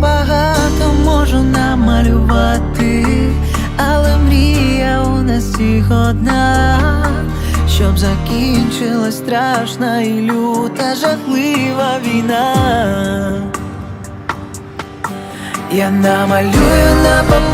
Багато можу намалювати, але мрія у нас всіх одна. Щоб закінчилась страшна і люта жахлива війна. Я намалюю на папері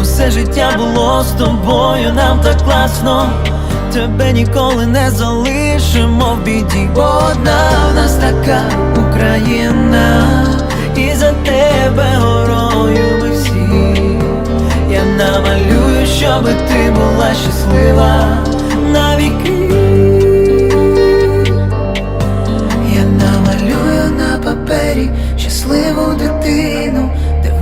Усе життя було з тобою, нам так класно. Тебе ніколи не залишимо в біді. Бо одна в нас така Україна, і за тебе горою ми всі. Я намалюю, щоби ти була щаслива навіки. Я намалюю на папері щасливу дитину,